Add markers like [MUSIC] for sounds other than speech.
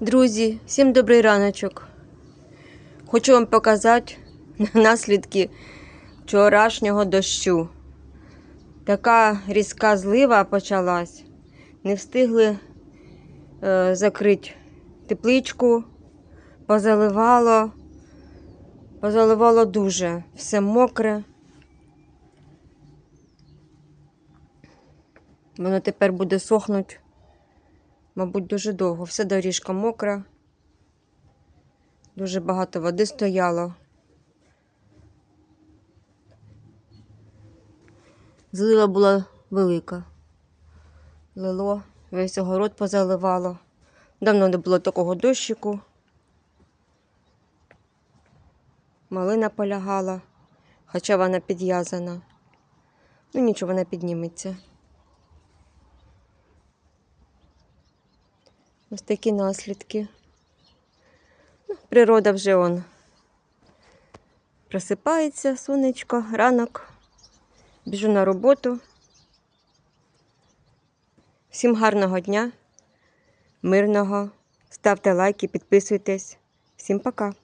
Друзі, всім добрий раночок. Хочу вам показати [LAUGHS] наслідки вчорашнього дощу. Така різка злива почалась. Не встигли е, закрити тепличку, позаливало, позаливало дуже, все мокре. Воно тепер буде сохнути мабуть, дуже довго. Вся доріжка мокра. Дуже багато води стояло. Злива була велика. Лило, весь огород позаливало. Давно не було такого дощику. Малина полягала, хоча вона підв'язана. Ну нічого, вона підніметься. Ось такі наслідки. Ну, природа вже он просипається, сонечко, ранок. Біжу на роботу. Всім гарного дня, мирного. Ставте лайки, підписуйтесь. Всім пока.